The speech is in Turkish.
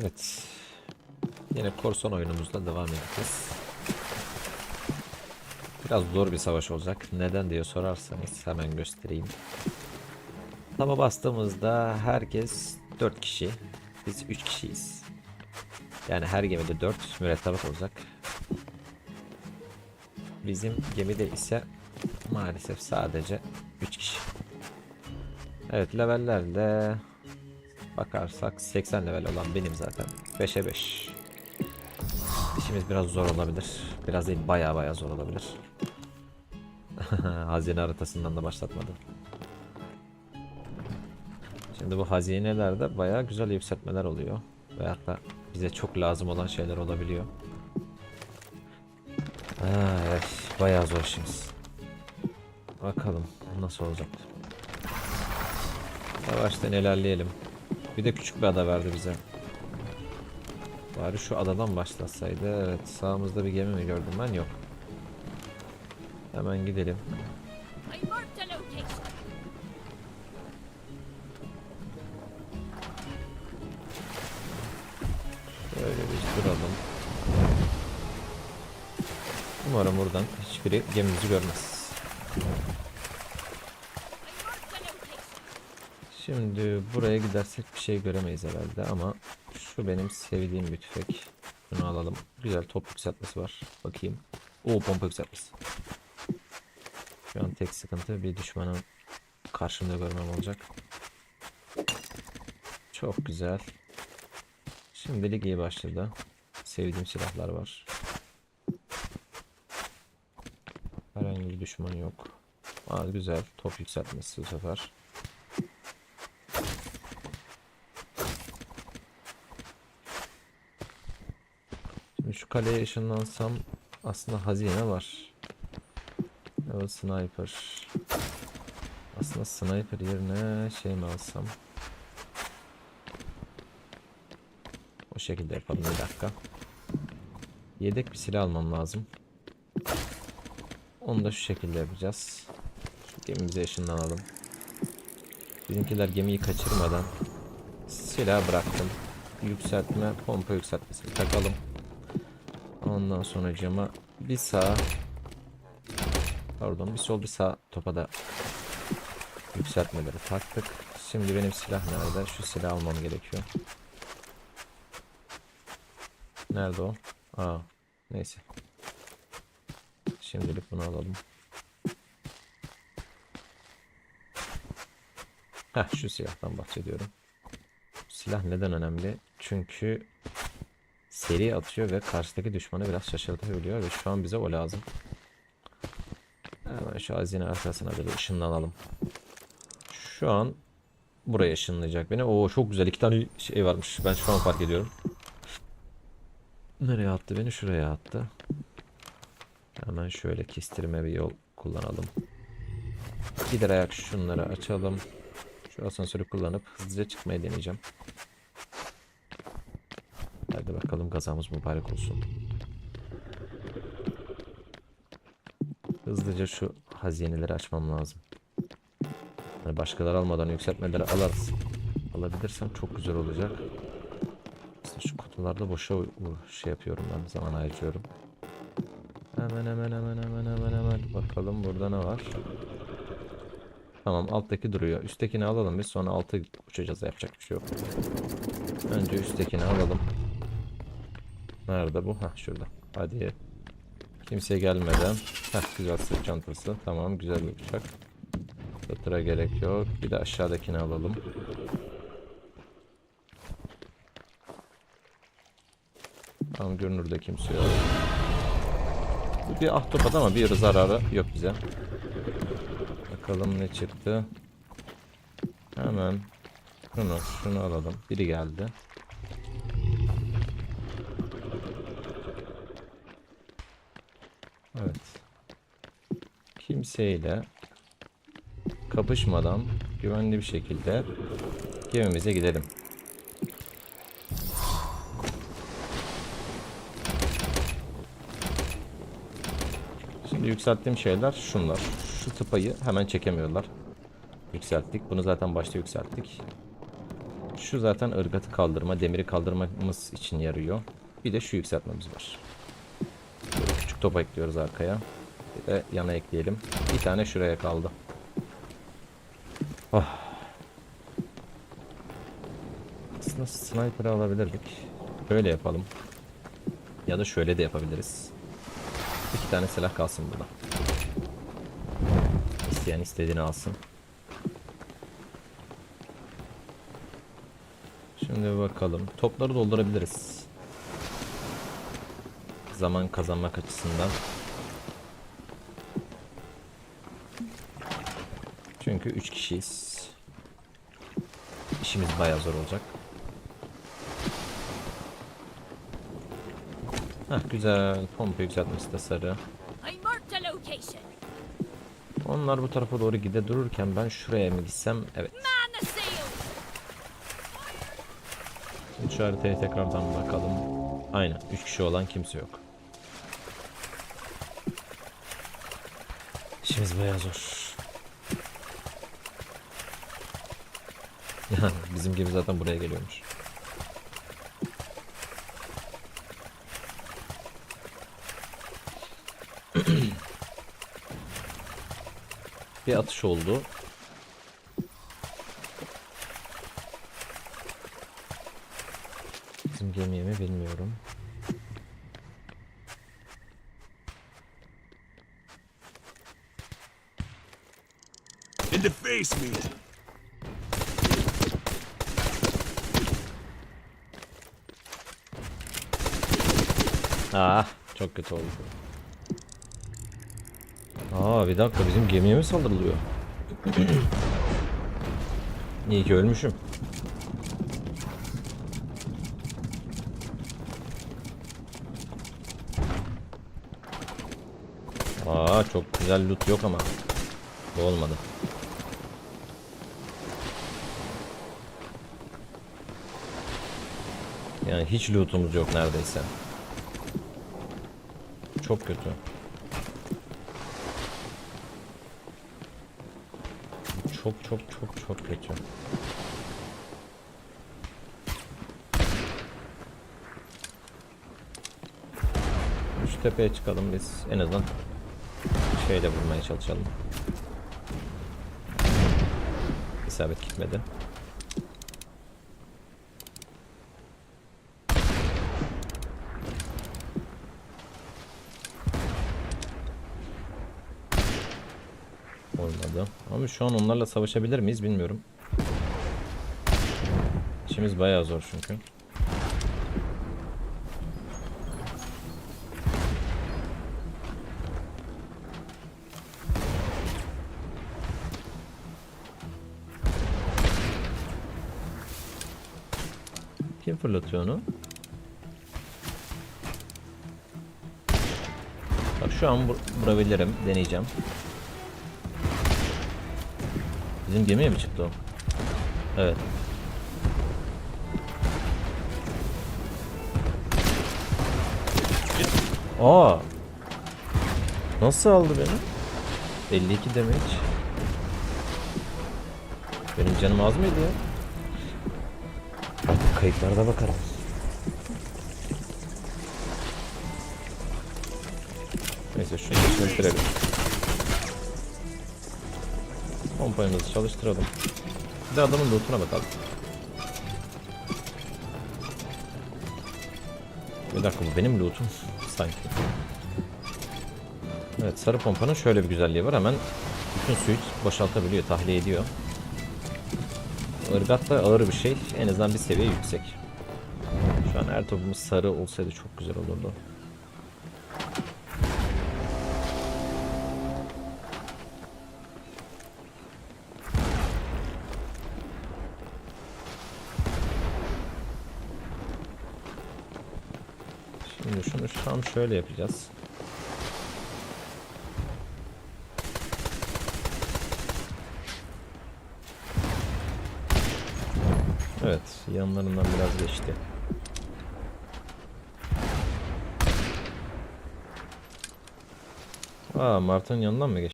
Evet. Yine korsan oyunumuzla devam edeceğiz. Biraz zor bir savaş olacak. Neden diye sorarsanız hemen göstereyim. Taba bastığımızda herkes 4 kişi. Biz 3 kişiyiz. Yani her gemide 4 mürettebat olacak. Bizim gemide ise maalesef sadece 3 kişi. Evet levellerde bakarsak 80 level olan benim zaten. 5'e 5. İşimiz biraz zor olabilir. Biraz değil baya baya zor olabilir. Hazine haritasından da başlatmadım. Şimdi bu hazinelerde baya güzel yükseltmeler oluyor. Veyahut da bize çok lazım olan şeyler olabiliyor. Ay, bayağı zor işimiz. Bakalım nasıl olacak. Yavaştan ilerleyelim. Bir de küçük bir ada verdi bize. Bari şu adadan başlasaydı. Evet sağımızda bir gemi mi gördüm ben? Yok. Hemen gidelim. Böyle bir duralım. Umarım buradan hiçbiri gemimizi görmez. Şimdi buraya gidersek bir şey göremeyiz herhalde ama şu benim sevdiğim bir tüfek. Bunu alalım. Güzel top yükseltmesi var. Bakayım. O pompa yükseltmesi. Şu an tek sıkıntı bir düşmanın karşımda görmem olacak. Çok güzel. Şimdilik iyi başladı. Sevdiğim silahlar var. Herhangi bir düşman yok. Aa, güzel. Top yükseltmesi bu sefer. Kaleye ışınlansam aslında hazine var. Evet sniper. Aslında sniper yerine şey mi alsam? O şekilde yapalım bir dakika. Yedek bir silah almam lazım. Onu da şu şekilde yapacağız. Şu gemimize ışınlanalım. Bizimkiler gemiyi kaçırmadan silah bıraktım. Yükseltme, pompa yükseltmesi takalım. Ondan sonra cama bir sağ pardon bir sol bir sağ topa da yükseltmeleri taktık. Şimdi benim silah nerede? Şu silah almam gerekiyor. Nerede o? Aa, neyse. Şimdilik bunu alalım. Heh, şu silahtan bahsediyorum. Silah neden önemli? Çünkü seri atıyor ve karşıdaki düşmanı biraz şaşırtabiliyor ve şu an bize o lazım. Hemen şu hazine arkasına bir ışınlanalım. Şu an buraya ışınlayacak beni. Oo çok güzel iki tane şey varmış. Ben şu an fark ediyorum. Nereye attı beni? Şuraya attı. Hemen şöyle kestirme bir yol kullanalım. Gider ayak şunları açalım. Şu asansörü kullanıp hızlıca çıkmayı deneyeceğim. Hadi bakalım gazamız mübarek olsun. Hızlıca şu hazineleri açmam lazım. Hani başkaları almadan yükseltmeleri alırız. Alabilirsem çok güzel olacak. Aslında şu kutularda boşa şey yapıyorum ben zaman harcıyorum. Hemen hemen hemen hemen hemen hemen bakalım burada ne var. Tamam alttaki duruyor. Üsttekini alalım biz sonra altı uçacağız yapacak bir şey yok. Önce üsttekini alalım. Nerede bu? Hah şurada. Hadi. Kimse gelmeden. Heh güzel sırt çantası. Tamam güzel bir uçak. Satıra gerek yok. Bir de aşağıdakini alalım. Tam görünürde kimse yok. Bu bir ahtapot ama bir zararı yok bize. Bakalım ne çıktı. Hemen şunu şunu alalım. Biri geldi. Evet. Kimseyle kapışmadan güvenli bir şekilde gemimize gidelim. Şimdi yükselttiğim şeyler şunlar. Şu tıpayı hemen çekemiyorlar. Yükselttik. Bunu zaten başta yükselttik. Şu zaten ırgatı kaldırma, demiri kaldırmamız için yarıyor. Bir de şu yükseltmemiz var. Böyle küçük top ekliyoruz arkaya. Bir yana ekleyelim. Bir tane şuraya kaldı. Oh. Aslında sniper'ı alabilirdik. Böyle yapalım. Ya da şöyle de yapabiliriz. İki tane silah kalsın burada. İsteyen istediğini alsın. Şimdi bakalım. Topları doldurabiliriz. Zaman kazanmak açısından. Çünkü 3 kişiyiz. İşimiz bayağı zor olacak. Heh, güzel. Pompa yükseltmesi de sarı. Onlar bu tarafa doğru gide dururken ben şuraya mı gitsem? Evet. Şu haritaya tekrardan bakalım. Aynen. 3 kişi olan kimse yok. İşimiz bayağı zor. Yani bizim gibi zaten buraya geliyormuş. Bir atış oldu. Bizim gemiye mi bilmiyorum. In the face, me. Ah çok kötü oldu. Aa bir dakika bizim gemiye mi saldırılıyor? İyi ki ölmüşüm. Aa çok güzel loot yok ama. Bu olmadı. Yani hiç lootumuz yok neredeyse. Çok kötü. Çok çok çok çok kötü. Şu tepeye çıkalım biz. En azından şeyle vurmaya çalışalım. İsabet gitmedi. Olmadı. Ama şu an onlarla savaşabilir miyiz bilmiyorum. İşimiz bayağı zor çünkü. Kim fırlatıyor onu? Bak şu an vur- vurabilirim. Deneyeceğim. Bizim gemiye mi çıktı o? Evet. Aa. Nasıl aldı beni? 52 damage. Benim canım az mıydı ya? Artık kayıtlarda bakarım. Neyse şunu geçirtirelim. Pompayımızı çalıştıralım. Bir de adamın lootuna bakalım. Bir dakika bu benim lootum sanki. Evet sarı pompanın şöyle bir güzelliği var hemen bütün suyu boşaltabiliyor, tahliye ediyor. Irgat da ağır bir şey, en azından bir seviye yüksek. Şu an her topumuz sarı olsaydı çok güzel olurdu. Şöyle yapacağız. Evet, yanlarından biraz geçti. Aa, Mart'ın yanından mı geçti?